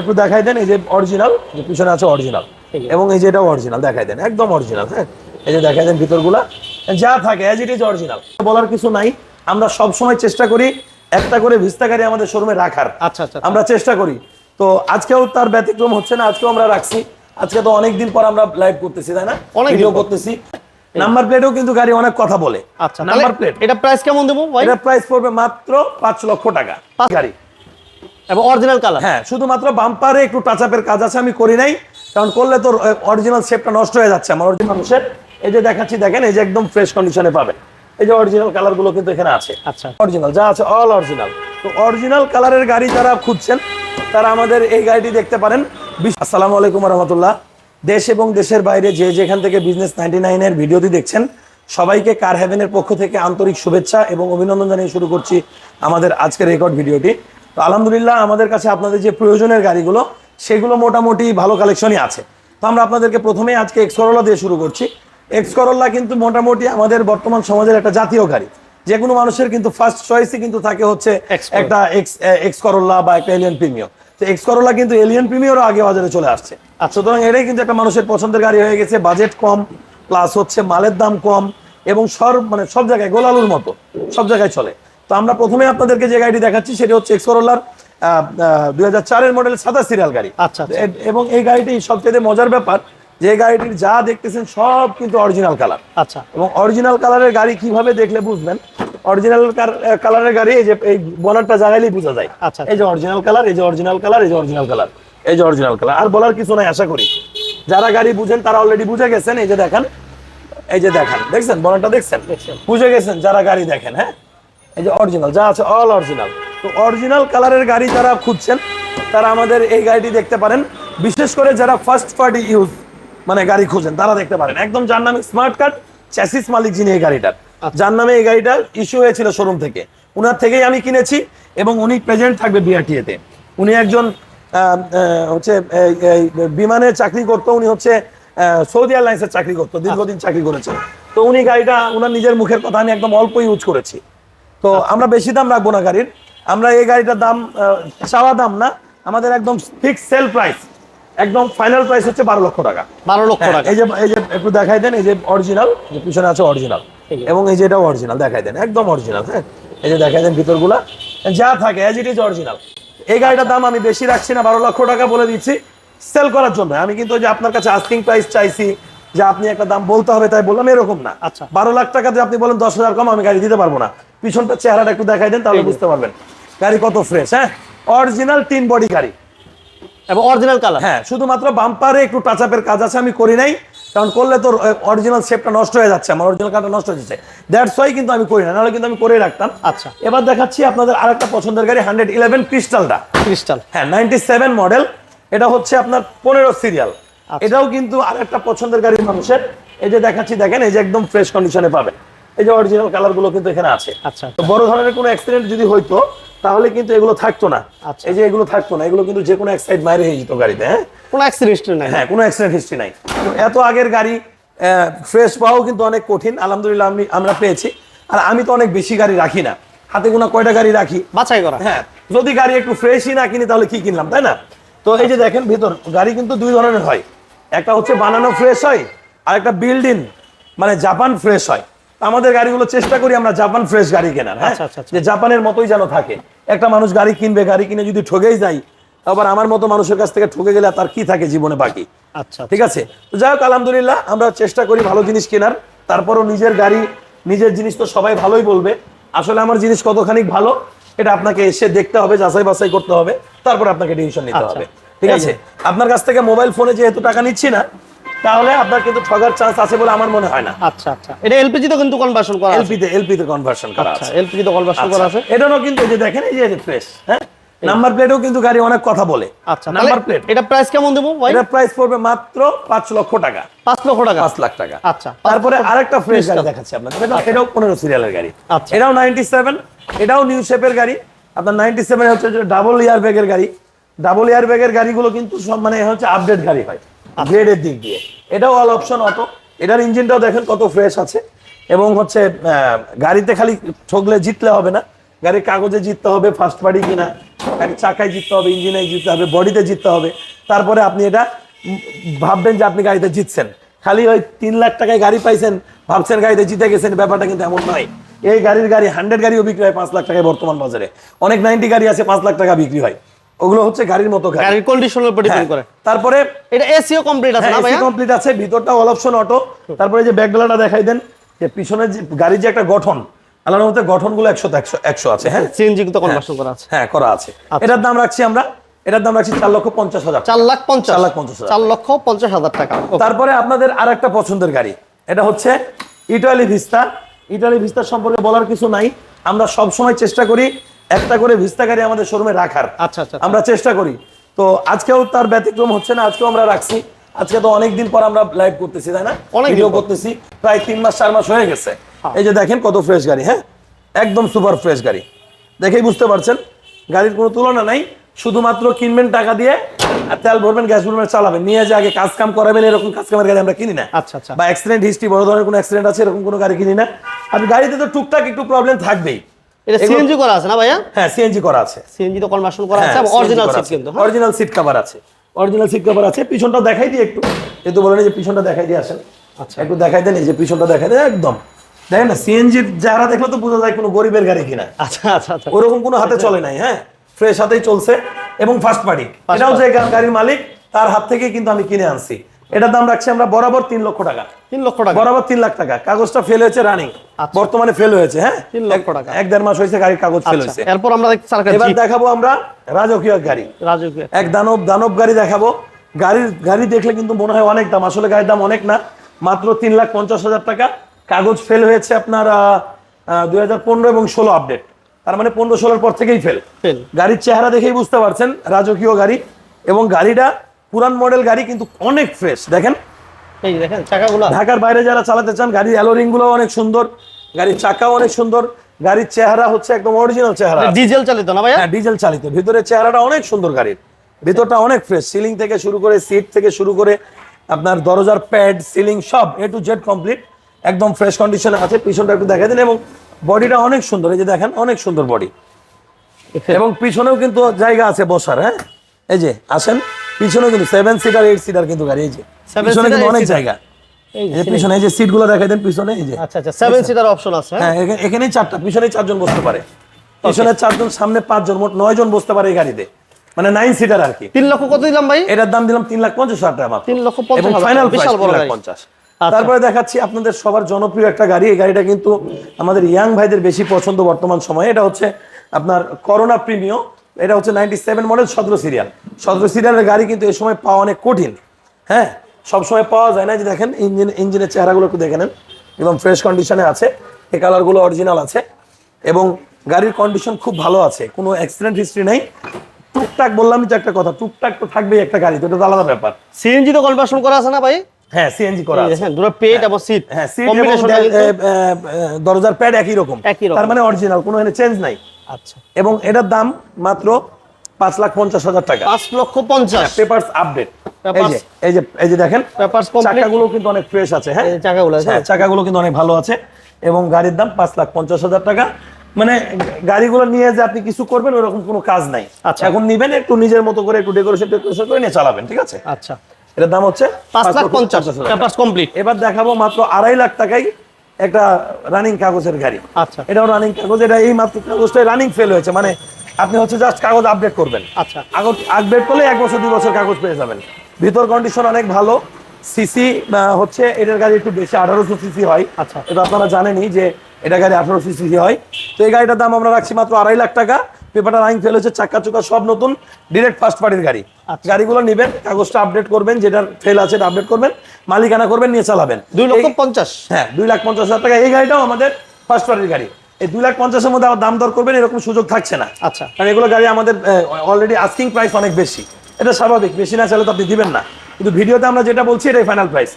একটু দেখাই দেন এই যে অরিজিনাল যে পিছনে আছে অরিজিনাল এবং এই যে এটাও অরিজিনাল দেখাই দেন একদম অরিজিনাল হ্যাঁ? এই যে দেখাই দেন ভিতরগুলা। যা থাকে অ্যাজ ইট ইজ অরিজিনাল বলার কিছু নাই আমরা সব সময় চেষ্টা করি একটা করে ভিস্তা গাড়ি আমাদের শোরুমে রাখার। আচ্ছা আচ্ছা আমরা চেষ্টা করি। তো আজকেও তার ব্যতিক্রম হচ্ছে না আজকেও আমরা রাখছি। আজকে তো অনেক দিন পর আমরা লাইভ করতেছি তাই না? অনেক ভিডিও করতেছি। নাম্বার প্লেটেও কিন্তু গাড়ি অনেক কথা বলে। আচ্ছা নাম্বার প্লেট এটা প্রাইস কেমন দেবো ভাই? এটার প্রাইস পড়বে মাত্র পাঁচ লক্ষ টাকা। গাড়ি। এবং অরিজিনাল কালার হ্যাঁ শুধুমাত্র বাম্পারে একটু টাচ আপের কাজ আছে আমি করি নাই। কারণ করলে তোর অরিজিনাল শেপটা নষ্ট হয়ে যাচ্ছে আমার অরিজিনাল শেপ এই যে দেখাচ্ছি দেখেন এই যে একদম ফ্রেশ কন্ডিশনে পাবেন এই যে অরিজিনাল কালারগুলো কিন্তু এখানে আছে। আচ্ছা। অরিজিনাল যা আছে অল অরিজিনাল তো অরিজিনাল কালারের গাড়ি যারা খুঁজছেন তারা আমাদের এই গাড়িটি দেখতে পারেন। আসসালামু আলাইকুম রহমতুল্লাহ দেশ এবং দেশের বাইরে যে যেখান থেকে বিজনেস নাইনটি নাইনের ভিডিওটি দেখছেন সবাইকে কার হেভেনের পক্ষ থেকে আন্তরিক শুভেচ্ছা এবং অভিনন্দন জানিয়ে শুরু করছি আমাদের আজকের রেকর্ড ভিডিওটি। তো আলহামদুলিল্লাহ আমাদের কাছে আপনাদের যে প্রয়োজনের গাড়িগুলো সেগুলো মোটামুটি ভালো কালেকশনই আছে। তো আমরা আপনাদেরকে প্রথমেই আজকে এক্স করোলা দিয়ে শুরু করছি। এক্স করোলা কিন্তু মোটামুটি আমাদের বর্তমান সমাজের একটা জাতীয় গাড়ি। যে কোনো মানুষের কিন্তু ফার্স্ট চয়েসই কিন্তু থাকে হচ্ছে একটা এক্স এক্স করোলা বা একটা এলিয়ন প্রিমিয়র তো এক্স করোলা কিন্তু এলিয়ন প্রিমিয়রও আগে বাজারে চলে আসছে। আর সুতরাং এটাই কিন্তু একটা মানুষের পছন্দের গাড়ি হয়ে গেছে বাজেট কম প্লাস হচ্ছে মালের দাম কম এবং সব মানে সব জায়গায় গোলালুর মতো সব জায়গায় চলে। তো আমরা প্রথমে আপনাদেরকে যে গাড়িটি দেখাচ্ছি সেটি হচ্ছে এক্সকরোলার দুই হাজার চারের মডেল সাদা সিরিয়াল গাড়ি। আচ্ছা, আচ্ছা। এবং এই গাড়িটি সবচেয়ে মজার ব্যাপার যে গাড়িটির যা দেখতেছেন সব কিন্তু অরিজিনাল কালার আচ্ছা। এবং অরিজিনাল কালারের গাড়ি কীভাবে দেখলে বুঝবেন? অরিজিনাল কালারের গাড়ি এই যে এই বনারটা জাগাইলেই বোঝা যায়। আচ্ছা। এই যে অরিজিনাল কালার এই যে অরিজিনাল কালার এই যে অরিজিনাল কালার এই যে অরিজিনাল কালার আর বলার কিছু নাই আশা করি। যারা গাড়ি বুঝেন তারা অলরেডি বুঝে গেছেন এই যে দেখেন এই যে দেখেন দেখছেন? বনারটা দেখছেন। বুঝে গেছেন যারা গাড়ি দেখেন হ্যাঁ? এই যে অরিজিনাল যা আছে অল অরিজিনাল তো অরিজিনাল কালারের গাড়ি যারা খুঁজছেন তারা আমাদের এই গাড়িটি দেখতে পারেন। বিশেষ করে যারা ফার্স্ট পার্টি ইউজ মানে গাড়ি খুঁজেন তারা দেখতে পারেন। একদম যার নামে স্মার্ট কার্ড চ্যাসিস মালিক যিনি এই গাড়িটার। যার নামে এই গাড়িটা ইস্যু হয়েছিল শোরুম থেকে। উনার থেকেই আমি কিনেছি এবং উনি প্রেজেন্ট থাকবে বিআরটিএতে উনি একজন হচ্ছে বিমানে চাকরি করতো উনি হচ্ছে সৌদি এয়ারলাইন্সের চাকরি করতো দীর্ঘদিন চাকরি করেছে তো উনি গাড়িটা উনার নিজের মুখের কথা আমি একদম অল্প ইউজ করেছি। তো আমরা বেশি দাম রাখব না গাড়ির। আমরা এই গাড়িটার দাম চাওয়া দাম না। আমাদের একদম ফিক্স সেল প্রাইস একদম ফাইনাল প্রাইস হচ্ছে বারো লক্ষ টাকা। বারো লক্ষ হ্যাঁ, টাকা। এই যে এই যে একটু দেখাই দেন এই যে অরিজিনাল যে পিছনে আছে অরিজিনাল এবং এই যে এটাও অরিজিনাল দেখাই দেন একদম অরিজিনাল হ্যাঁ। এই যে দেখাই দেন ভিতরগুলা। যা থাকে অ্যাজ ইট ইজ অরিজিনাল এই গাড়িটার দাম আমি বেশি রাখছি না বারো লক্ষ টাকা বলে দিচ্ছি। সেল করার জন্য। আমি কিন্তু ওই যে আপনার কাছে আস্কিং প্রাইস চাইছি যে আপনি একটা দাম বলতে হবে তাই বললাম এরকম না। আচ্ছা। বারো লাখ টাকা দিয়ে আপনি বলেন দশ হাজার কম আমি গাড়ি দিতে পারব না। পিছনটা চেহারাটা একটু দেখাই দেন তাহলে বুঝতে পারবেন। গাড়ি কত ফ্রেশ হ্যাঁ? অরিজিনাল তিন বডি গাড়ি। এবং অরিজিনাল কালার হ্যাঁ শুধুমাত্র বাম্পারে একটু টাচ আপের কাজ আছে আমি করি নাই। কারণ করলে তোর অরিজিনাল শেপটা নষ্ট হয়ে যাচ্ছে আমার অরিজিনাল কার্ডটা নষ্ট হয়ে যাচ্ছে। দ্যাটস ওয়াই কিন্তু আমি করি না নাহলে কিন্তু আমি করে রাখতাম। আচ্ছা। এবার দেখাচ্ছি আপনাদের আরেকটা পছন্দের গাড়ি হান্ড্রেড ইলেভেন ক্রিস্টালটা ক্রিস্টাল হ্যাঁ নাইনটি সেভেন মডেল এটা হচ্ছে আপনার পনেরো সিরিয়াল আচ্ছা। এটাও কিন্তু আরেকটা পছন্দের গাড়ি মানুষের। এই যে দেখাচ্ছি দেখেন এই যে একদম ফ্রেশ কন্ডিশনে পাবেন। এই যে অরিজিনাল কালারগুলো কিন্তু এখানে আছে। আচ্ছা তো বড় ধরনের কোনো অ্যাক্সিডেন্ট যদি হইতো তাহলে কিন্তু এগুলো থাকতো না। আচ্ছা। এই যে এগুলো থাকতো না এগুলো কিন্তু যে কোনো এক সাইড বাইরে হয়ে যেত গাড়িতে হ্যাঁ? কোনো অ্যাক্সিডেন্ট হিস্ট্রি নাই। হ্যাঁ কোনো অ্যাক্সিডেন্ট হিস্ট্রি নাই। তো এত আগের গাড়ি ফ্রেশ পাওয়াও কিন্তু অনেক কঠিন। আলহামদুলিল্লাহ আমি আমরা পেয়েছি। আর আমি তো অনেক বেশি গাড়ি রাখি না। হাতে গোনা কয়টা গাড়ি রাখি? বাছাই করা। হ্যাঁ যদি গাড়ি একটু ফ্রেশই না কিনি তাহলে কি কিনলাম তাই না? তো এই যে দেখেন ভিতর গাড়ি কিন্তু দুই ধরনের হয়। একটা হচ্ছে বানানো ফ্রেশ হয় আর একটা বিল্ডিং মানে জাপান ফ্রেশ হয়। আমাদের গাড়িগুলো চেষ্টা করি আমরা জাপান ফ্রেশ গাড়ি কেনার হ্যাঁ? আচ্ছা, আচ্ছা, আচ্ছা। যে জাপানের মতোই যেন থাকে। একটা মানুষ গাড়ি কিনবে গাড়ি কিনে যদি ঠকেই যায় আবার আমার মতো মানুষের কাছ থেকে ঠকে গেলে তার কি থাকে জীবনে বাকি? আচ্ছা ঠিক আছে? তো যাই হোক আলহামদুলিল্লাহ আমরা চেষ্টা করি ভালো জিনিস কেনার। তারপরও নিজের গাড়ি নিজের জিনিস তো সবাই ভালোই বলবে। আসলে আমার জিনিস কতখানি ভালো এটা আপনাকে এসে দেখতে হবে যাচাই বাছাই করতে হবে। তারপর আপনাকে ডিসিশন নিতে। হবে। ঠিক আছে? আপনার কাছ থেকে মোবাইল ফোনে যেহেতু টাকা নিচ্ছি না তাহলে আপনার কিন্তু ঠগার চান্স আছে বলে আমার মনে হয় না। আচ্ছা আচ্ছা। এটা এলপিজি তো কিন্তু কনভার্সন করা আছে। এলপিতে এলপিতে কনভার্সন করা আচ্ছা আছে। এলপিজি তো কনভার্সন করা আছে। এটারও কিন্তু এই যে দেখেন এই যে ফ্রেশ হ্যাঁ? নাম্বার প্লেটও কিন্তু গাড়ি অনেক কথা বলে। আচ্ছা নাম্বার প্লেট এটা প্রাইস কেমন দেবো ভাই? এটার প্রাইস পড়বে মাত্র পাঁচ লক্ষ টাকা। পাঁচ লক্ষ টাকা? পাঁচ লাখ টাকা। আচ্ছা তারপরে আরেকটা ফ্রেশ গাড়ি। দেখাচ্ছি আপনাদের। এটা- এটাও পনেরো সিরিয়ালের গাড়ি। আচ্ছা। এটাও নাইনটি সেভেন এটাও নিউ শেপের গাড়ি। আপনার নাইনটি সেভেন হচ্ছে ডাবল ইয়ার ব্যাগের গাড়ি। ডাবল ইয়ার ব্যাগের গাড়িগুলো কিন্তু সব মানে হচ্ছে আপডেট গাড়ি হয়। গ্রেডের দিক দিয়ে। এটাও অল অপশন অটো এটার ইঞ্জিনটাও দেখেন কত ফ্রেশ আছে। এবং হচ্ছে গাড়িতে খালি ঠকলে জিতলে হবে না। গাড়ির কাগজে জিততে হবে ফার্স্ট পার্টি কিনা। গাড়ির চাকায় জিততে হবে ইঞ্জিনে জিততে হবে বডিতে জিততে হবে। তারপরে আপনি এটা ভাববেন যে আপনি গাড়িতে জিতছেন। খালি ওই তিন লাখ টাকায় গাড়ি পাইছেন, ভাবছেন গাড়িতে জিতে গেছেন, ব্যাপারটা কিন্তু এমন নয়। এই গাড়ির গাড়ি হান্ড্রেড গাড়িও বিক্রি হয় পাঁচ লাখ টাকায় বর্তমান বাজারে। অনেক নাইনটি গাড়ি আছে, পাঁচ লাখ টাকা বিক্রি হয়। ওগুলো হচ্ছে গাড়ির মতো গাড়ি। গাড়ির কন্ডিশনের উপর ডিপেন্ড করে। হ্যাঁ, তারপরে এটা এসিও কমপ্লিট আছে না ভাইয়া? কমপ্লিট আছে ভিতরটা অল অপশন অটো তারপরে যে ব্যাকডালাটা দেখাই দেন যে পিছনের যে গাড়ির যে একটা গঠন আল্লাহর মধ্যে গঠনগুলো একশো একশো একশো আছে হ্যাঁ? সিএনজি তো কনভার্সন করা আছে। হ্যাঁ করা আছে। আচ্ছা। এটার দাম রাখছি আমরা এটার দাম রাখছি চার লক্ষ পঞ্চাশ হাজার চার লাখ পঞ্চাশ। চার লাখ পঞ্চাশ হাজার। চার লক্ষ পঞ্চাশ হাজার টাকা। তারপরে আপনাদের আর একটা পছন্দের গাড়ি এটা হচ্ছে ইটালি ভিস্তা ইটালি ভিস্তার সম্পর্কে বলার কিছু নাই। আমরা সব সময় চেষ্টা করি একটা করে ভিস্তা গাড়ি আমাদের শোরুমে রাখার। আচ্ছা আচ্ছা আমরা চেষ্টা করি। তো আজকেও তার ব্যতিক্রম হচ্ছে না আজকেও আমরা রাখছি। আজকে তো অনেক দিন পর আমরা লাইভ করতেছি তাই না? অনেক ভিডিও করতেছি প্রায় তিন মাস চার মাস হয়ে গেছে। হ্যাঁ। এই যে দেখেন কত ফ্রেশ গাড়ি হ্যাঁ? একদম সুপার ফ্রেশ গাড়ি। দেখেই বুঝতে পারছেন গাড়ির কোনো তুলনা নাই। শুধুমাত্র কিনবেন টাকা দিয়ে আর তেল ভরবেন গ্যাস ভরবেন চালাবেন। নিয়ে যে আগে কাজ কাম করাবেন এরকম কাজ কামের গাড়ি আমরা কিনি না। আচ্ছা আচ্ছা। বা অ্যাক্সিডেন্ট হিস্ট্রি বড় ধরনের কোনো অ্যাক্সিডেন্ট আছে এরকম কোনো গাড়ি কিনি না। আর গাড়িতে তো টুকটাক একটু প্রবলেম থাকবেই। এটা সিএনজি করা আছে না ভাইয়া? হ্যাঁ সিএনজি করা আছে। সিএনজি তো কনভার্সন করা হ্যাঁ, আছে অরিজিনাল সিট কিন্তু? অরিজিনাল সিট কভার আছে। অরিজিনাল সিট কভার আছে। পিছনটা দেখাই দিই একটু। যেহেতু বলেন যে পিছনটা দেখাই দিয়ে আসেন। আচ্ছা। একটু দেখাই দেন এই যে পিছনটা দেখাই দেন একদম। দেখেন না সিএনজির যারা দেখলে তো বোঝা যায় কোনো গরিবের গাড়ি কিনা। আচ্ছা আচ্ছা আচ্ছা। ওরকম কোনো হাতে চলে নাই হ্যাঁ? ফ্রেশ হাতেই চলছে এবং ফার্স্ট পার্টি এটাও যে গাড়ির মালিক তার হাত থেকে কিন্তু আমি কিনে আনছি। এটার দাম রাখছি আমরা বরাবর তিন লক্ষ টাকা। তিন লক্ষ টাকা। বরাবর তিন লাখ টাকা। কাগজটা ফেল হয়েছে রানিং আচ্ছা। বর্তমানে ফেল হয়েছে হ্যাঁ? তিন লক্ষ টাকা। এক দেড় মাস হয়েছে গাড়ির কাগজ ফেল আচ্ছা হয়েছে। এরপর আমরা এবার দেখাবো আমরা রাজকীয় গাড়ি। রাজকীয় এক দানব দানব গাড়ি দেখাবো। গাড়ির গাড়ি দেখলে কিন্তু মনে হয় অনেক দাম। আসলে গাড়ির দাম অনেক না। মাত্র তিন লাখ পঞ্চাশ হাজার টাকা। কাগজ ফেল হয়েছে আপনার দুই হাজার পনেরো এবং ষোলো আপডেট তার মানে পনেরো ষোলোর পর থেকেই ফেল ফেল গাড়ির চেহারা দেখেই বুঝতে পারছেন রাজকীয় গাড়ি। এবং গাড়িটা পুরান মডেল গাড়ি কিন্তু অনেক ফ্রেশ দেখেন? এই যে দেখেন চাকাগুলো। ঢাকার বাইরে যারা চালাতে চান গাড়ির অ্যালোরিংগুলো অনেক সুন্দর গাড়ির চাকাও অনেক সুন্দর গাড়ির চেহারা হচ্ছে একদম অরিজিনাল চেহারা। ডিজেল চালিত না ভাইয়া? হ্যাঁ ডিজেল চালিত। ভিতরে চেহারাটা অনেক সুন্দর গাড়ির। ভিতরটা অনেক ফ্রেশ সিলিং থেকে শুরু করে সিট থেকে শুরু করে আপনার দরজার প্যাড সিলিং সব এ টু জেড কমপ্লিট একদম ফ্রেশ কন্ডিশনে আছে। পিছনটা একটু দেখা দিন এবং বডিটা অনেক সুন্দর। এই যে দেখেন অনেক সুন্দর বডি এবং পিছনেও কিন্তু জায়গা আছে বসার হ্যাঁ? এই যে আসেন। পিছনেও কিন্তু সেভেন সিটার এইট সিটার কিন্তু গাড়ি এই যে। পিছনে কিন্তু অনেক জায়গা। এই এই যে পিছনে যে সিটগুলো দেখাই দেন পিছনে এই যে। আচ্ছা আচ্ছা সেভেন সিটার অপশন আছে হ্যাঁ? হ্যাঁ এখানে- চারটা পিছনেই চারজন বসতে পারে। পিছনে চারজন সামনে পাঁচজন মোট নয় বসতে পারে এই গাড়িতে। মানে নাইন সিটার আর কি। তিন লক্ষ কত দিলাম ভাই? এটার দাম দিলাম তিন লাখ পঞ্চাশ হাজার টাকা তিন লক্ষ পঞ্চাশ এবং ফাইনাল বিশাল বড় পঞ্চাশ। আচ্ছা। তারপরে দেখাচ্ছি আপনাদের সবার জনপ্রিয় একটা গাড়ি। এই গাড়িটা কিন্তু আমাদের ইয়াং ভাইদের বেশি পছন্দ বর্তমান সময়ে। এটা হচ্ছে আপনার করোনা প্রিমিও এটা হচ্ছে নাইনটি সেভেন মডেল সতেরো সিরিয়াল সতেরো সিরিয়ালের গাড়ি কিন্তু এই সময় পাওয়া অনেক কঠিন। হ্যাঁ সব সময় পাওয়া যায় না। যে দেখেন ইঞ্জিন ইঞ্জিনের চেহারাগুলো একটু দেখে নেন। একদম ফ্রেশ কন্ডিশনে আছে। এই কালারগুলো অরিজিনাল আছে। এবং গাড়ির কন্ডিশন খুব ভালো আছে। কোনো অ্যাক্সিডেন্ট হিস্ট্রি নেই। টুকটাক বললাম যে একটা কথা টুকটাক তো থাকবেই একটা গাড়ি তো এটা আলাদা ব্যাপার। সিএনজি তো কনভার্সন করা আছে না ভাই? হ্যাঁ সিএনজি করা আছে। দুটো পেট এবং সিট হ্যাঁ সিট এ, এ, এ, দরজার প্যাড একই রকম। একই রকম। তার মানে অরিজিনাল কোনো এখানে চেঞ্জ নাই। আচ্ছা। এবং এটার দাম মাত্র পাঁচ লাখ পঞ্চাশ হাজার টাকা। পাঁচ লক্ষ পঞ্চাশ। পেপারস আপডেট এই যে এই যে দেখেন চাকাগুলো কিন্তু অনেক ফ্রেশ আছে হ্যাঁ? চাকাগুলো হ্যাঁ চাকাগুলো কিন্তু অনেক ভালো আছে। এবং গাড়ির দাম পাঁচ লাখ পঞ্চাশ হাজার টাকা। মানে গাড়িগুলো নিয়ে যে আপনি কিছু করবেন ওরকম কোনো কাজ নাই। আচ্ছা। এখন নিবেন একটু নিজের মতো করে একটু ডেকোরেশন ডেকোরেশন করে নিয়ে চালাবেন ঠিক আছে? আচ্ছা। এটার দাম হচ্ছে পাঁচ লাখ পঞ্চাশ। হাজার কমপ্লিট এবার দেখাবো মাত্র আড়াই লাখ টাকায় একটা রানিং কাগজের গাড়ি। আচ্ছা। এটাও রানিং কাগজ এটা এই মাত্র কাগজটা রানিং ফেল হয়েছে। মানে আপনি হচ্ছে জাস্ট কাগজ আপডেট করবেন। আচ্ছা। আপডেট করলে এক বছর দুই বছর কাগজ পেয়ে যাবেন। ভিতর কন্ডিশন অনেক ভালো। সিসি হচ্ছে এটার গাড়ি একটু বেশি আঠারোশো সিসি হয়। আচ্ছা। এটা আপনারা জানেনই যে এটা গাড়ি আঠারোশো সিসি হয়। তো এই গাড়িটার দাম আমরা রাখছি মাত্র আড়াই লাখ টাকা। পেপারটা রানিং ফেল হয়েছে চাক্কা চুকা সব নতুন ডিরেক্ট ফার্স্ট পার্টির গাড়ি। গাড়িগুলো নেবেন কাগজটা আপডেট করবেন যেটার ফেল আছে আপডেট করবেন মালিকানা করবেন নিয়ে চালাবেন। দুই লক্ষ পঞ্চাশ। হ্যাঁ দুই লাখ পঞ্চাশ হাজার টাকা। এই গাড়িটাও আমাদের ফার্স্ট পার্টির গাড়ি। এই দুই লাখ পঞ্চাশের মধ্যে আবার দাম দর করবেন এরকম সুযোগ থাকছে না। আচ্ছা। কারণ এগুলো গাড়ি আমাদের অলরেডি আস্কিং প্রাইস অনেক বেশি। এটা স্বাভাবিক বেশি না চাইলে তো আপনি দিবেন না। কিন্তু ভিডিওতে আমরা যেটা বলছি এটাই ফাইনাল প্রাইস